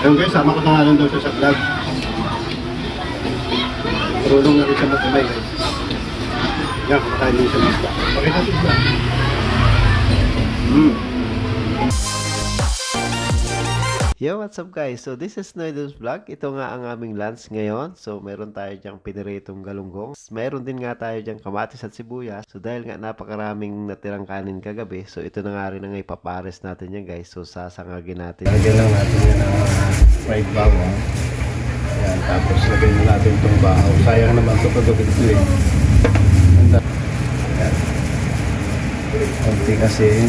Ayun guys, sama ko na nga daw siya sa vlog. Marunong na rin siya magkamay guys. Yan, kumakain din siya isda. Pakita sa isda. Yo, what's up guys? So this is Noidles Vlog. Ito nga ang aming lunch ngayon. So meron tayo diyang piniritong galunggong. Meron din nga tayo diyang kamatis at sibuyas. So dahil nga napakaraming natirang kanin kagabi, so ito na nga rin ang ipapares natin yan guys. So sasangagin natin. Lagyan lang natin yan ng fried bawang. Yan, tapos lagyan na natin itong bahaw. Sayang naman ito pag ito eh. Handa. Yan. Konti asin.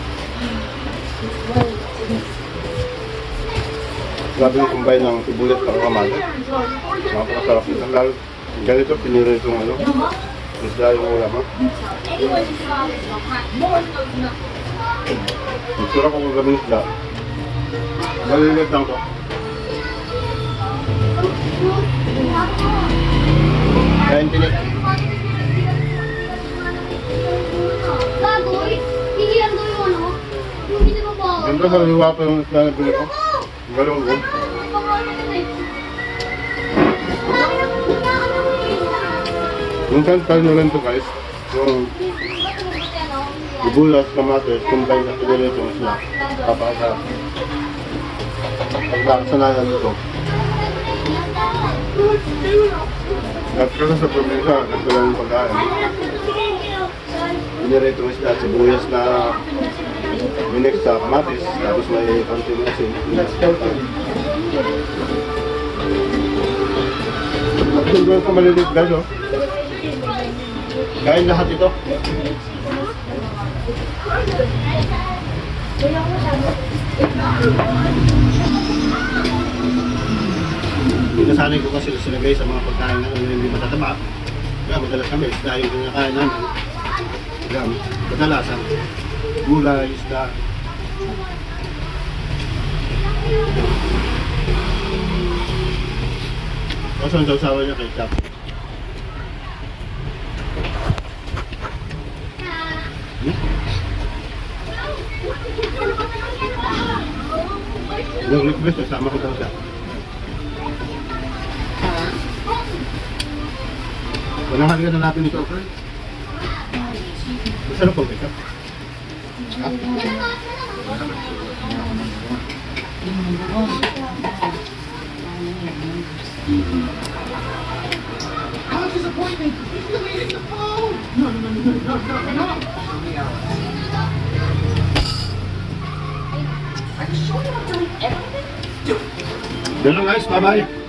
Grabe yung combine ng sibulit at kamatis. Napakasarap nito. Lalo ganito pinira itong ano. Isda yung ulam ha. Gusto ko kung gawin isda. Malilit lang to. Kain tinik. Mo ba? Ganda sa liwa pa yung isda na bili ko. Galong ko. Minsan tayo na rin to guys. Yung Ibulas, kamatis, combine sa pinili itong isda. Papakasarap. Pag nakasanayan ito. Nagkala sa probinsya, nagkala ng pagkain. Pinili itong isda, sibuyas na minix sa kamatis, tapos may konti ng asin. At yung doon sa maliliit guys, oh. Kain lahat ito. Pinasanay ko kasi sila guys sa mga pagkain na hindi matataba. Kaya madalas kami, isda yung kinakain namin. Kaya kadalasan, gulay, isda. Kasi ang sausawa niya kay Chap. Yung request, kasama ko daw siya. Walang halikan na natin ito, friend. Masarap po, Kaya. Ganun guys, bye-bye.